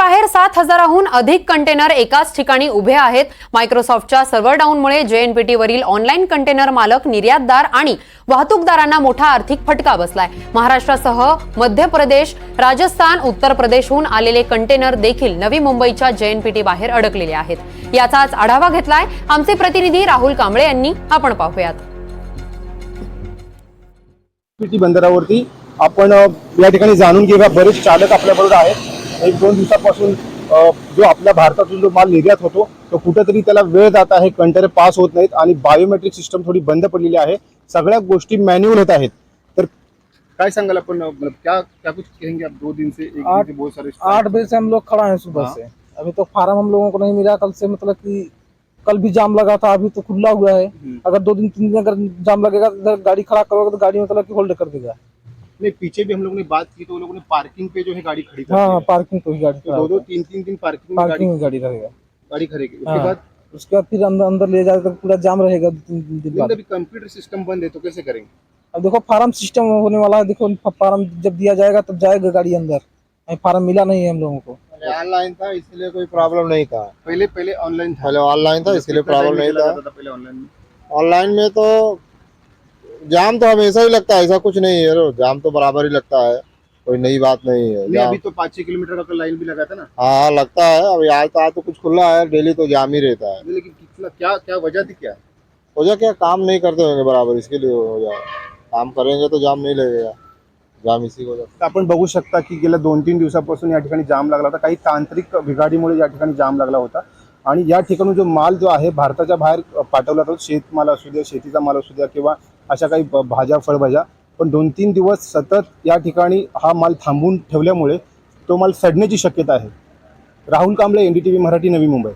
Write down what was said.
बाहेर सात हजाराहून अधिक कंटेनर एकाच ठिकाणी उभे आहेत. मायक्रोसॉफ्टच्या सर्व्हर डाऊनमुळे जेएनपीटीवरील ऑनलाईन कंटेनर मालक निर्यातदार आणि वाहतूकदारांना मोठा आर्थिक फटका बसलाय. महाराष्ट्रासह मध्य प्रदेश राजस्थान उत्तर प्रदेशहून आलेले कंटेनर देखील नवी मुंबईच्या जेएनपीटी बाहेर अडकलेले आहेत. याचाच आढावा घेतलाय आमचे प्रतिनिधी राहुल कांबळे यांनी. आपण पाहूयात. बंदरावरती आपण या ठिकाणी जाणून घेऊया. बरेच चालक आपल्याबरोबर आहेत. एक दोन दिवसापासून जो आपल्या भारतातून जो माल निर्यात होतो तो कुठेतरी त्याला वेळ जात आहे कंटेनर पास होत नाहीत आणि बायोमेट्रिक सिस्टम थोडी बंद पडलेली आहे. सगळ्या गोष्टी मॅन्युअल होत आहेत. तर काय सांगाल आपण मतलब क्या क्या कुछ कहेंगे आप दो दिन से एक दिन आठ- से बहुत सारे आठ बजे से हम लोग खड़ा हैं सुबह हाँ। से। अभी तो फार्म हम लोगों को नहीं मिला कल से मतलब कि कल भी जाम लगा था अभी तो खुला हुआ है। अगर दो दिन तीन दिन अगर जाम लगेगा तो गाड़ी खड़ा करोगे तो गाड़ी मतलब कि होल्ड कर देगा। नहीं पीछे भी हम लोग ने बात की तो लोगों ने पार्किंग पे जो है गाड़ी खड़ी हाँ हाँ। पार्किंग तो गाड़ी तो दो दो तीन तीन दिन पार्किंग गाड़ी पार्किंग में गाड़ी रहेगा। गाड़ी खड़ेगी। उसके हाँ। बाद उसके बाद फिर अंदर अंदर ले जाए तो पूरा जाम रहेगा दो तीन दिन बाद। अभी कंप्यूटर सिस्टम बंद है तो कैसे करेंगे? अब देखो फार्म सिस्टम होने वाला है। देखो फार्म जब दिया जाएगा तब जाएगा गाड़ी अंदर। फार्म मिला नहीं है हम लोगों को। ऑनलाइन था इसलिए कोई प्रॉब्लम नहीं था। पहले पहले ऑनलाइन था। पहले ऑनलाइन था इसके लिए प्रॉब्लम नहीं था पहले ऑनलाइन। ऑनलाइन में तो जाम तो हमेशा ही लगता है ऐसा कुछ नहीं है। रो, जाम तो बराबर ही लगता है। कोई नई बात नहीं है नहीं अभी तो पाँच छह किलोमीटर का लाइन भी लगा था ना। हाँ हाँ लगता है। अभी आज तो आज तो कुछ खुला है डेली तो जाम ही रहता है। लेकिन कितना क्या क्या वजह थी क्या? वजह क्या? काम नहीं करते होंगे बराबर इसके लिए हो जाए। काम करेंगे तो जाम नहीं लगेगा। जाम इसी को आपण बघू शकता की गेल्या दोन तीन दिवसापासून या ठिकाणी जाम लागला होता. काही तांत्रिक बिघाडीमुळे या ठिकाणी जाम लागला होता. आणि या ठिकाणी जो माल जो आहे भारताच्या बाहेर पाठवला जातो. शेतमाल असू द्या शेतीचा माल असू द्या किंवा अशा काही ब- भाज्या फळभाज्या. पण दोन तीन दिवस सतत या ठिकाणी हा माल थांबून ठेवल्यामुळे तो माल सडण्याची शक्यता आहे. Rahul Kamble N D T V Marathi Navi Mumbai.